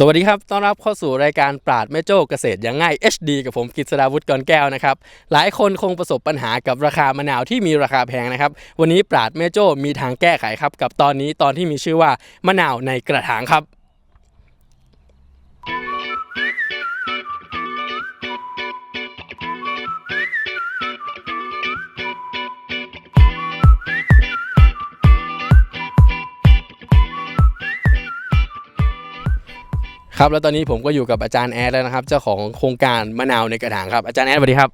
สวัสดีครับ ต้อนรับเข้าสู่รายการปราดแม่โจ้เกษตรอย่างง่าย HD กับผมกิษดาวุฒิกรแก้วนะครับ หลายคนคงประสบปัญหากับราคามะนาวที่มีราคาแพงนะครับ วันนี้ปราดแม่โจ้มีทางแก้ไขครับ กับตอนนี้ตอนที่มีชื่อว่ามะนาวในกระถางครับ ครับแล้วตอนนี้ผมก็อยู่กับอาจารย์แอดแล้วนะครับ เจ้าของโครงการมะนาวในกระถางครับ อาจารย์แอดสวัสดีครับ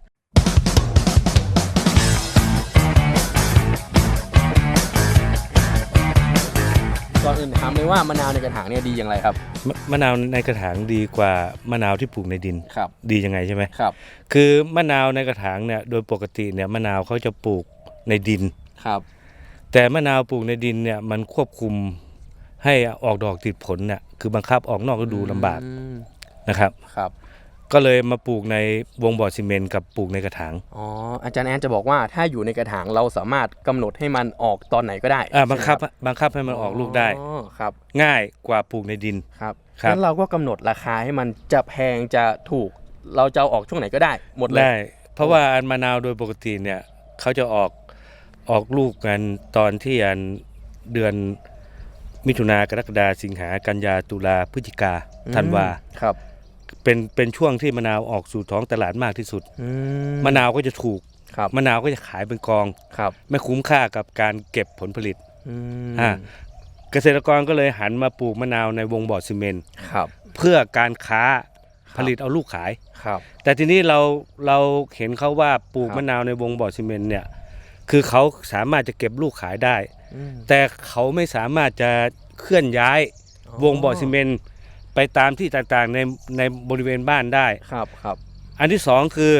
ก่อนอื่นถามเลยว่ามะนาวในกระถางเนี่ยดีอย่างไรครับ มะมะนาวในกระถางดีกว่ามะนาวที่ปลูกในดินครับ ดียังไงใช่ไหมครับ คือมะนาวในกระถางเนี่ยโดยปกติเนี่ยมะนาวเขาจะปลูกในดิน ครับ แต่มะนาวปลูกในดินเนี่ยมันควบคุม ให้ออกดอกติดผลเนี่ยคือบังคับออกนอกฤดูลำบากอืมนะครับ ครับ ก็เลยมาปลูกในวงบ่อซีเมนต์กับปลูกในกระถางอ๋อ อาจารย์แอดจะบอกว่าถ้าอยู่ในกระถางเราสามารถกำหนดให้มันออกตอนไหนก็ได้อ่าบังคับใช่ไหมบังคับให้มันออกลูกได้ อ๋อครับ ง่ายกว่าปลูกในดิน ครับครับ งั้นเราก็กำหนดราคาให้มันจะแพงจะถูก เราจะเอาออกช่วงไหนก็ได้ หมดเลย ได้ เพราะว่าอันมะนาวโดยปกติเนี่ยเขาจะออกออกลูกกันตอนที่อันเดือน มิถุนากรกฎาสิงหากันยาตุลาพฤศจิกาธันวาครับ เป็นเป็นช่วงที่มะนาวออกสู่ท้องตลาดมากที่สุดอืมะนาวก็จะถูกครับมะนาวก็จะขายเป็นกองครับ ไม่คุ้มค่ากับการเก็บผลผลิตอืมอ่าเกษตรกรก็เลยหันมาปลูกมะนาวในวงบ่อซีเมนต์ครับเพื่อการค้าผลิตเอาลูกขายครับ แต่ทีนี้เราเราเห็นเขาว่าปลูกครับมะนาวในวงบ่อซีเมนต์เนี่ย คือเขาสามารถจะเก็บลูกขายได้อืม แต่เขาไม่สามารถจะเคลื่อนย้ายวงบ่อซีเมนต์ไปตามที่ต่างๆในในบริเวณบ้านได้ ครับครับอันที่สองคือ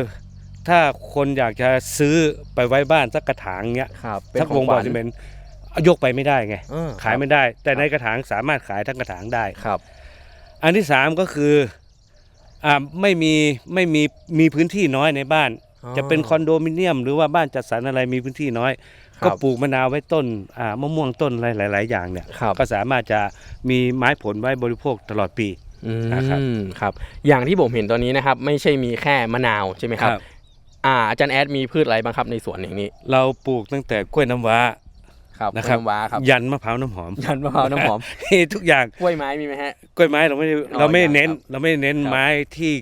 ถ้าคนอยากจะซื้อไปไว้บ้านสักกระถางเงี้ยครับเป็นสักขวองงขบ่อวัญ ซีเมนต์ยกไปไม่ได้ไง เออขายไม่ได้ แต่ในกระถางสามารถขายทั้งกระถางได้ ครับ อันที่สามก็คืออ่าไม่มีไม่มีมีพื้นที่น้อยในบ้าน จะเป็นคอนโดมิเนียม หรือว่าบ้านจัดสรรอะไรมีพื้นที่น้อยครั ก็บปลูกมะนาวไว้ต้นอ่ามะม่วงต้นอะไรหลาย ๆ อย่างเนี่ยครับก็สามารถจะมีไม้ผลไว้บริโภคตลอดปีอืนะครับมครับ อย่างที่ผมเห็นตอนนี้นะครับ ไม่ใช่มีแค่มะนาวใช่ไหมครับอ่าอาจารย์แอดมีพืชอะไรบ้างครับในสวนอย่างนี้ เราปลูกตั้งแต่กล้วยน้ำว้าครับนะครับกล้วยำว้าครับยันมะพร้าวน้ำหอม ยันมะพร้าวน้ำหอมทุกอย่างกล้วยไม้มีไหมฮะกล้วยไม้เราไม่ได้อ๋อเราไม่ได้เน้นครับเราไม่ได้เน้นครับไม้ที่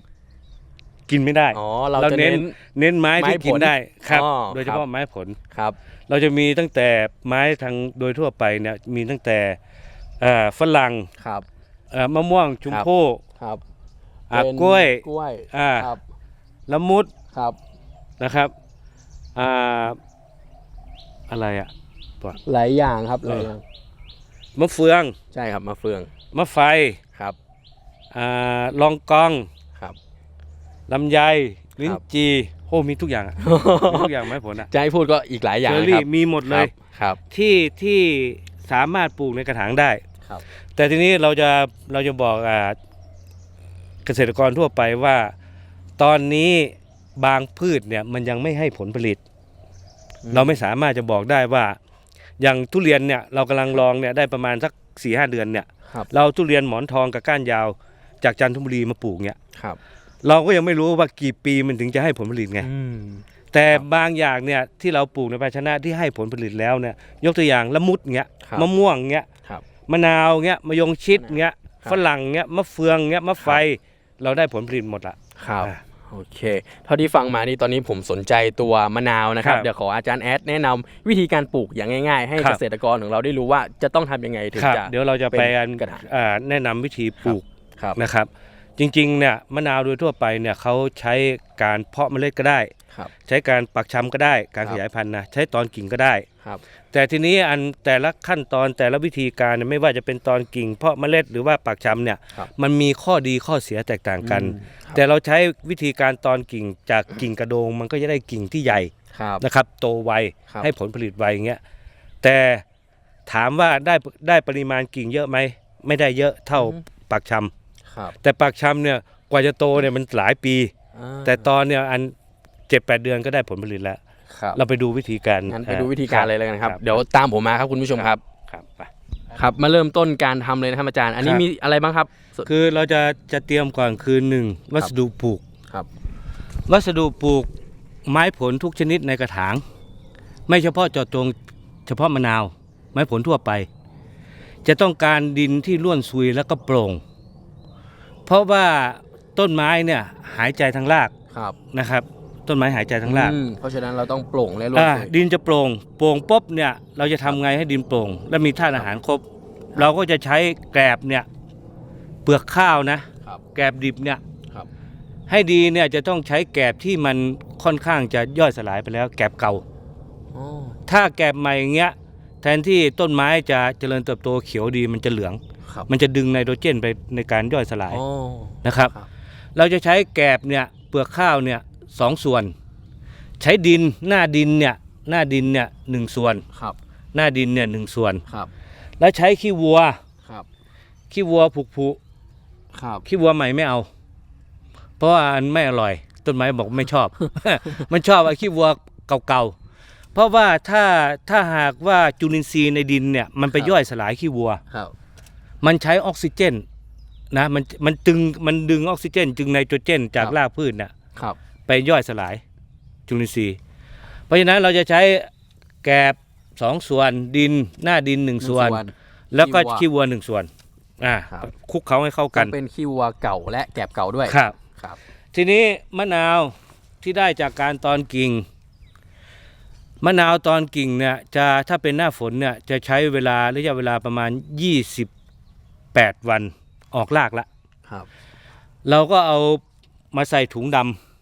กินไม่ได้อ๋อเราเราจะเน้เน้นนเน้นไม้ที่ไม้ผลกินได้ครับอ๋อโดยเฉครัพาะบไม้ผลครับ เราจะมีตั้งแต่ไม้ทางโดยทั่วไปเนี่ยมีตั้งแต่เอ่อฝรั่งครับเอ่อมะม่วงชุมพู่ครับอะเป็นกล้วยกล้วยอ่าครับละมุดครับนะครับอ่าอะไรอะหลายอย่างครับหเอลาอยอย่างมะเฟืองใช่ครับมะเฟืองมะไฟครับอ่าลองกองครับลำไยลิ้นครับจี โอ้มีทุกอย่างอะมีทุกอย่างไม้ผลอะจะให้พูดก็อีกหลายอย่างเชอนะครี่รับมีหมดเลย ครับ ที่ที่สามารถปลูกในกระถางได้ ครับ แต่ทีนี้เราจะเราจะบอกอ่าเกษตรกรทั่วไปว่า ตอนนี้บางพืชเนี่ยมันยังไม่ให้ผลผลิต อืม เราไม่สามารถจะบอกได้ว่า อย่างทุเรียนเนี่ยเรากำลังลองเนี่ยได้ประมาณสักสี่ห้าเดือนเนี่ย ครับ เราทุเรียนหมอนทองกับก้านยาวจากจันทบุรีมาปลูกเนี่ย ครับ เราก็ยังไม่รู้ว่ากี่ปีมันถึงจะให้ผลผลิตไง อืม แต่ครับบางอย่างเนี่ยที่เราปลูกในภาชนะที่ให้ผลผลิตแล้วเนี่ยยกตัวอย่างละมุดเงี้ยครับ มะม่วงเงี้ยครับ มะนาวเงี้ยมะยงชิดเงี้ยครับ ฝรั่งเงี้ยมะเฟืองเงี้ยมะไฟ เราได้ผลผลิตหมดละ ครับอ่าโอเค เท่าที่ฟังมานี่ตอนนี้ผมสนใจตัวมะนาวนะครับ ครับเดี๋ยวขออาจารย์แอดแนะนำวิธีการปลูกอย่างง่ายๆ ให้ครับ เกษตรกรของเราได้รู้ว่าจะต้องทำยังไงถึงครับ จะ เดี๋ยวเราจะไปเป็นอันกระถาง อ่าแนะนำวิธีปลูกครับ นะครับ จริงๆเนี่ยมะนาวโดยทั่วไปเนี่ยเขาใช้การเพาะเมล็ดก็ได้ ครับ ใช้การปักชำก็ได้ การครับขยายพันธุ์นะใช้ตอนกิ่งก็ได้ ครับ แต่ทีนี้อันแต่ละขั้นตอนแต่ละวิธีการเนี่ยไม่ว่าจะเป็นตอนกิ่ง เพาะเมล็ดหรือว่าปักชำเนี่ยครับมันมีข้อดีข้อเสียแตกต่างกัน อืมครับ แต่เราใช้วิธีการตอนกิ่งจากกิ่งกระโดง มันก็จะได้กิ่งที่ใหญ่ครับ นะครับโตไวครับ ให้ผลผลิตไวอย่างเงี้ยแต่ถามว่าได้ได้ปริมาณกิ่งเยอะไหมไม่ได้เยอะเท่าปักชำครับ แต่ปักชำเนี่ยกว่าจะโตเนี่ยมันหลายปีอ่าแต่ตอนเนี่ยอันเจ็ดแปดเดือนก็ได้ผลผลิตแล้วครับเราไปดูวิธีการงั้นไปดูวิธีการเลยแล้วกันครับครับ เดี๋ยวตามผมมาครับคุณผู้ชมครับครับไปครับมาเริ่มต้นการทำเลยนะครับอาจารย์ อันนี้ครับมีอะไรบ้างครับสคือเราจะจะเตรียมก่อนคือหนึ่งวัสดุปลูกครับ วัสดุปลูกไม้ผลทุกชนิดในกระถาง ไม่เฉพาะเจาะจงเฉพาะมะนาว ไม้ผลทั่วไป จะต้องการดินที่ร่วนซุยแล้วก็โปร่งเพ ราะว่าต้นไม้เนี่ยหายใจทางรากครับนะครับ ต้นไม้หายใจทางราก อืมเพราะฉะนั้นเราต้องโปร่งและร่วนอ่าสุยดินจะโปร่งโปร่งปุ๊บเนี่ยเราจะทำไงให้ดินโปร่ง และมีธาตุอาหารครบ เราก็จะใช้แกลบเนี่ยเปลือกข้าวนะ ครับ แกลบดิบเนี่ยครับ ให้ดีเนี่ยจะต้องใช้แกลบที่มันค่อนข้างจะย่อยสลายไปแล้ว แกลบเก่า อ๋อถ้าแกลบใหม่อย่างเงี้ยแทนที่ต้นไม้จะเจริญเติบโตเขียวดีมันจะเหลือง ครับมันจะดึงไนโตรเจนไปในการย่อยสลายอ๋อ นะครับ ครับ เราจะใช้แกลบเนี่ยเปลือกข้าวเนี่ยสองส่วน ใช้ดินหน้าดินเนี่ยหน้าดินเนี่ยหนึ่งส่วน ครับหน้าดินเนี่ยหนึ่งส่วน ครับแล้วใช้ขี้วัว ครับขี้วัวผุผุครับขี้วัวใหม่ไม่เอา เพราะว่าอันไม่อร่อย ต้นไม้บอกไม่ชอบ มันชอบไอ้ขี้วัวเก่าๆเพราะว่าถ้าถ้าหากว่าจุลินทรีย์ในดินเนี่ยมันไปย่อยสลายขี้วัว ครับ มันใช้ออกซิเจนนะมันมันดึงมันดึงออกซิเจน จึงไนโตรเจน จากรากพืชน่ะครับไปย่อยสลายจุลินทรีย์ เพราะฉะนั้นเราจะใช้แกลบสองส่วนดินหน้าดินหนึ่งส่วน แล้วก็ขี้ขี้วัววัวหนึ่งส่วนอ่าครับคลุกเขาให้เข้ากักันนเป็นขี้วัวเก่าและแกบเก่าด้วยครับครับ ทีนี้มะนาวที่ได้จากการตอนกิ่งมะนาวตอนกิ่งเนี่ยจะถ้าเป็นหน้าฝนเนี่ยจะใช้เวลาระยะเวลาประมาณ 28วันออกรากละครับ เราก็เอามาใส่ถุงด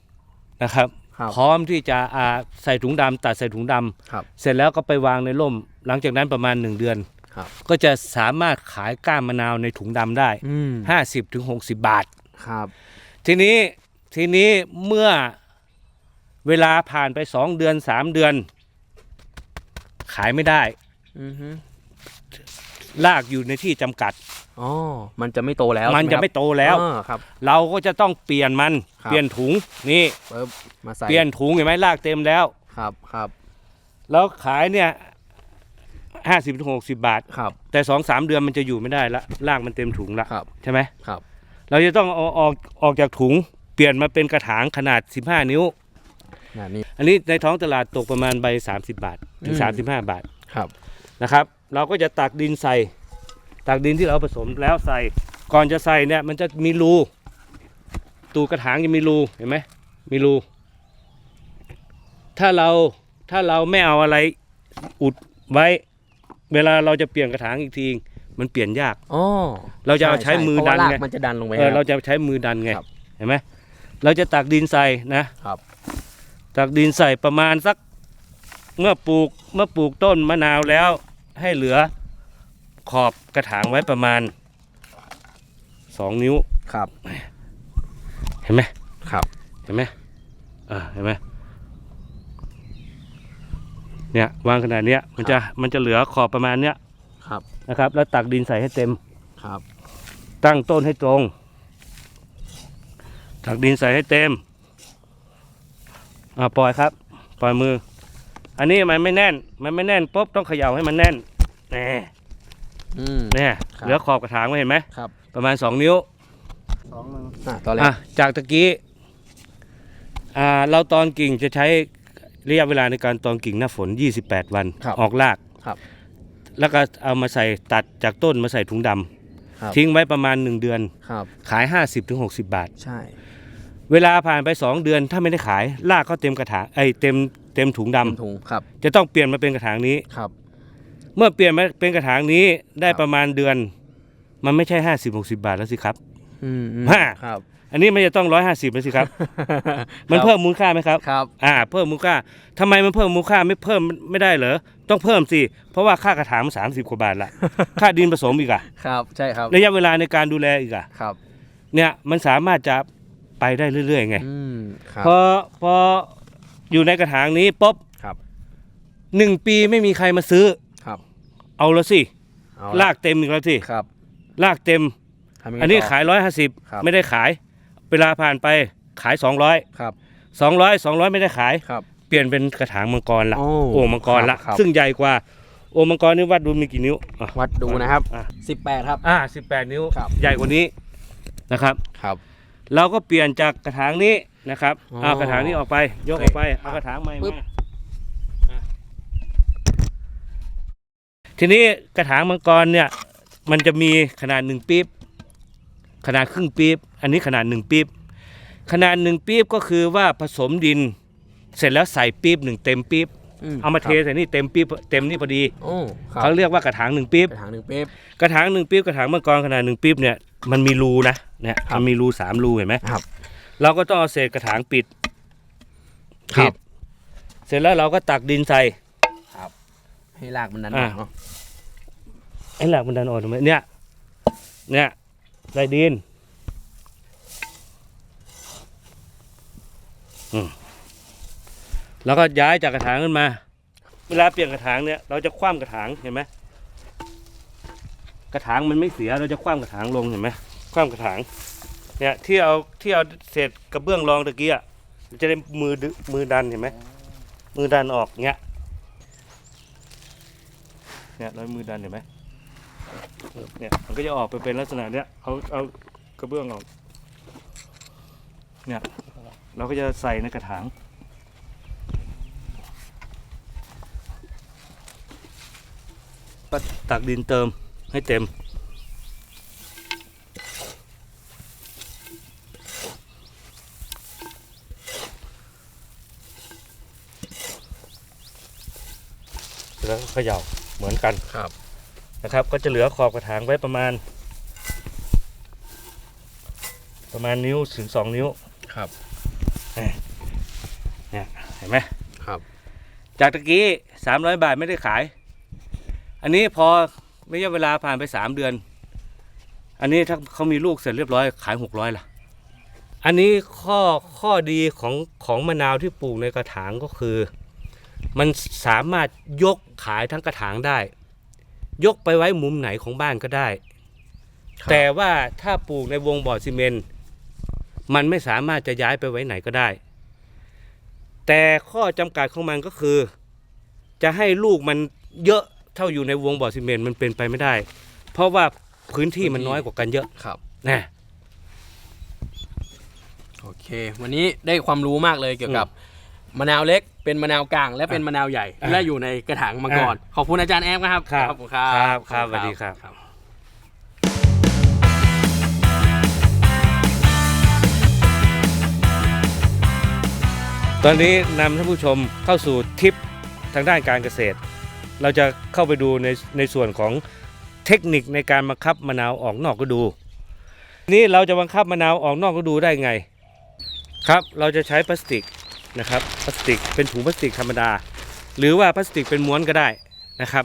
ำนะครับครับพร้อมที่จะอ่าใส่ถุงดำตัดใส่ถุงดำครับเสร็จแล้วก็ไปวางในร่ม หลังจากนั้นประมาณ 1 เดือนครับก็จะสามารถขายก้านมะนาวในถุงดำได้อืม50ถึง60บาทครับ ทีนี้ทีนี้เมื่อเวลาผ่านไป2เดือน3เดือน ขายไม่ได้อือฮึลากอยู่ในที่จำกัด อ๋อมันจะไม่โตแล้วมันจะไม่ใช่หโตแล้วอ๋อครับ เราก็จะต้องเปลี่ยนมันครับ เปลี่ยนถุงนี่ปึ๊บมาใส่เปลี่ยนถุงเห็นไหมลากเต็มแล้ว ครับครับแล้วขายเนี่ยห้าสิบถึงหกสิบบาท ครับแต่สองสามเดือนมันจะอยู่ไม่ได้ละลากมันเต็มถุงละครับใช่ไหมครับเราจะต้องเอาออกออกจากถุง เปลี่ยนมาเป็นกระถางขนาด 15 นิ้วอ่านี่ อันนี้ในท้องตลาดตกประมาณใบ 30 บาท ถึง อืม 35 บาทครับ นะครับ เราก็จะตักดินใส่ ตักดินที่เราผสมแล้วใส่ ก่อนจะใส่เนี่ยมันจะมีรูตูกระถางจะมีรูเห็นไหมมีรู ถ้าเราถ้าเราไม่เอาอะไรอุดไว้ เวลาเราจะเปลี่ยนกระถางอีกที มันเปลี่ยนยากอ๋อเราจะเอาใช้มือดันเพราะว่าไงรากมันจะดันลงไปเออคบเราจะใช้มือดันไงครับเห็นไหมเราจะตักดินใส่นะครับตักดินใส่ประมาณสัก เมื่อปลูกเมื่อปลูกต้นมะนาวแล้วให้เหลือ ขอบกระถางไว้ประมาณสองนิ้ว ครับ เห็นไหมครับ เห็นไหมอ่าเห็นไหมเนี่ยวางขนาดเนี้ยมันจะมันจะเหลือขอบประมาณเนี้ยครับนะครับ แล้วตักดินใส่ให้เต็มครับ ตั้งต้นให้ตรง ตักดินใส่ให้เต็มอ่าปล่อยครับ ปล่อยมือ อันนี้มันไม่แน่น มันไม่แน่นปุ๊บต้องเขย่าให้มันแน่นแน่ อืม เนี่ยครับ เหลือขอบกระถางไว้เห็นไหมครับประมาณ 2 นิ้วอ่าตอนแรอะกจากตะกี้อ่าเราตอนกิ่งจะใช้ระยะเวลาในการตอนกิ่งหน้าฝน 28 วันครับออกราก ครับ แล้วก็เอามาใส่ตัดจากต้นมาใส่ถุงดำครับ ทิ้งไว้ประมาณ 1 เดือน ครับ ขาย 50-60 บาท ใช่ เวลาผ่านไป 2 เดือนถ้าไม่ได้ขายรากก็เต็มกระถางไอ้ยเต็มเต็มถุงดำเต็มถุงครับ จะต้องเปลี่ยนมาเป็นกระถางนี้ ครับ เมื่อเปลี่ยนมาเป็นกระถางนี้ได้ครับ ประมาณเดือน มันไม่ใช่50 60บาทแล้วสิครับ อืมอืมฮะ ครับ อันนี้มันจะต้อง150แล้วสิครับ มันครับเพิ่มมูลค่าไหมครับ ครับ อ่า เพิ่มมูลค่าทำไมมันเพิ่มมูลค่าไม่เพิ่มไม่ได้เหรอ ต้องเพิ่มสิ เพราะว่าค่ากระถางมันสามสิบกว่าบาทละ ค่าดินผสมอีกอะครับใช่ครับระยะเวลาในการดูแลอีกอะครับเนี่ยมันสามารถจะไปได้เรื่อยๆไง อืมครับ พอพออยู่ในกระถางนี้ปุ๊บครับ หนึ่งปีไม่มีใครมาซื้อครับ เอาแล้วสิ เอลากเต็มอีกแล้วสิ ครับลากเต็ม ทำยังไงอันนี้ต่ ขายร้อยห้าสิบครับ ไม่ได้ขาย เวลาผ่านไปขายสองร้อยครับสองร้อยสองร้อยไม่ได้ขาย ครับ เปลี่ยนเป็นกระถางมังกรละโอ้โอ่งมังกรละ ครับซึ่งใหญ่กว่า โอมังกรนี่วัดดูมีกี่นิ้วอะวัดดูนะครับอะ18ครับ อ่าสิบแปดนิ้ว ครับ ใหญ่กว่านี้นะครับ ครับ เราก็เปลี่ยนจากกระถางนี้นะครับอ๋อเอากระถางนี้ออกไป ยกออกไปเอากระถางใหม่ปึ๊บ มาอะ ทีนี้กระถางมังกรเนี่ยมันจะมีขนาดหนึ่งปี๊บขนาดครึ่งปี๊บอันนี้ขนาดหนึ่งปี๊บขนาดหนึ่งปี๊บก็คือว่าผสมดิน เสร็จแล้วใส่ปี๊บหนึ่งเต็มปี๊บเอามาเทใส่นี่เต็มปี๊บเต็มนี่พอดีโอ้ครับเขาเรียกว่ากระถางหนึ่งปี๊บกระถางหนึ่งเป๊บกระถางหนึ่งปี๊บกระถางมังกรขนาดหนึ่งปี๊บเนี่ยมันมีรูนะเนี่ยครับมันมีรูสามรูเห็นไหมครับ เราก็ต้องเอาเศษกระถางปิดครับปิดเสร็จแล้วเราก็ตักดินใส่ให้รากมันดันออ่าอกเนาะ ไอ้หลักมันดันออกทำไมเนี่ย เนี่ยใส่ดินอืมแล้วก็ย้ายจากกระถางขึ้นมา เวลาเปลี่ยนกระถางเนี่ย เราจะคว่ำกระถางเห็นไหมกระถางมันไม่เสียเราจะคว่ำกระถางลงเห็นไหมคว่ำกระถาง เนี่ยที่เอาที่เอาเศษกระเบื้องรองตะกี้อะจะได้มือดึมือดันเห็นไหมมือดันออกเงี้ยเนี่ยเรามือดันเห็นไหม เนี่ยมันก็จะออกไปเป็นลักษณะเนี้ยเอาเอากระเบื้องออกเนี่ยเราก็จะใส่ในกระถางตักดินเติมให้เต็ม แล้วเขย่าเหมือนกันครับ นะครับ ก็จะเหลือขอบกระถางไว้ประมาณ ประมาณนิ้วถึงสองนิ้วครับเนี่ยเห็นไหมครับ จากตะกี้สามร้อยบาทไม่ได้ขาย อันนี้พอระยะเวลาผ่านไปสามเดือน อันนี้ถ้าเขามีลูกเสร็จเรียบร้อยขายหกร้อยละอันนี้ข้อข้อดีของของมะนาวที่ปลูกในกระถางก็คือ มันสามารถยกขายทั้งกระถางได้ ยกไปไว้มุมไหนของบ้านก็ได้แต่ว่าถ้าปลูกในวงบ่อซีเมนต์มันไม่สามารถจะย้ายไปไว้ไหนก็ได้ แต่ข้อจำกัดของมันก็คือ จะให้ลูกมันเยอะเท่าอยู่ในวงบ่อซีเมนต์มันเป็นไปไม่ได้ เพราะว่าพื้นที่มันน้อยกว่ากันเยอะครับ นะโอเค วันนี้ได้ความรู้มากเลยเกี่ยวกับมะนาวเล็ก เป็นมะนาวกลางและเป็นมะนาวใหญ่อะและอยู่ในกระถางมาก่อนขอบคุณอาจารย์แอมครับครับขอบคุณครับครับครับขอณสวัสดีครับครับตอนนี้นำท่านผู้ชมเข้าสู่ทิปทางด้านการเกษตร เราจะเข้าไปดูในในส่วนของเทคนิคในการบังคับมะนาวออกนอกฤดู นี่เราจะบังคับมะนาวออกนอกฤดูได้ไง ครับ เราจะใช้พลาสติก นะครับพลาสติกเป็นถุงพลาสติกธรรมดา หรือว่าพลาสติกเป็นม้วนก็ได้นะครับ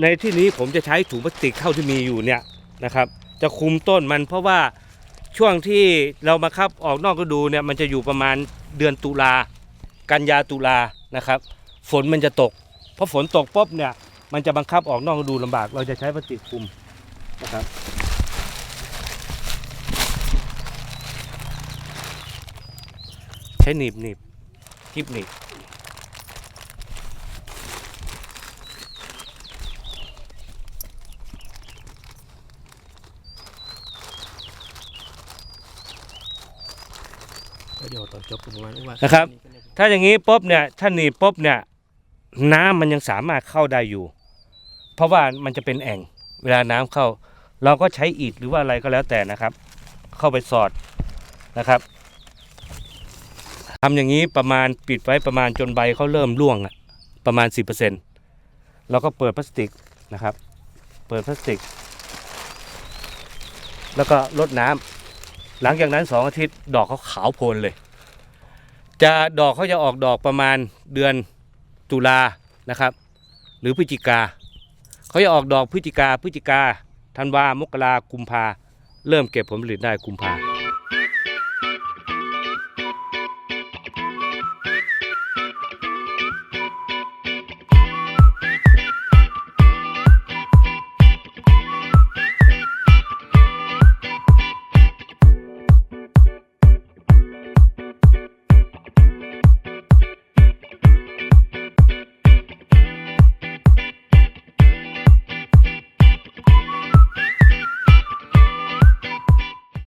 ในที่นี้ผมจะใช้ถุงพลาสติกเท่าที่มีอยู่เนี่ยนะครับ จะคุมต้นมันเพราะว่าช่วงที่เราบังคับออกนอกฤดูเนี่ยมันจะอยู่ประมาณเดือนตุลากันยาตุลานะครับ ฝนมันจะตกพอฝนตกปุ๊บเนี่ยมันจะบังคับออกนอกฤดูลำบาก เราจะใช้พลาสติกคุมนะครับใช้หนีบหนีบ กิบหนีบเดี๋ยวตอนจบผมว่าว่านะครับ ถ้าอย่างนี้ปุ๊บเนี่ยถ้าหนีบปุ๊บเนี่ย น้ำมันยังสามารถเข้าได้อยู่ เพราะว่ามันจะเป็นแอ่งเวลาน้ำเข้า เราก็ใช้อิฐหรือว่าอะไรก็แล้วแต่นะครับ เข้าไปสอดนะครับ ทำอย่างนี้ประมาณปิดไว้ประมาณจนใบเขาเริ่มร่วงอะประมาณ 10%เราก็เปิดพลาสติกนะครับ เปิดพลาสติก แล้วก็ลดน้ำหลังจากนั้นสองอาทิตย์ดอกเขาขาวโพลนเลย จะดอกเขาจะออกดอกประมาณเดือนตุลานะครับ หรือพฤศจิกาเขาจะออกดอกพฤศจิกาพฤศจิกาธันวามกรากุมภาเริ่มเก็บผลผลิตได้กุมภา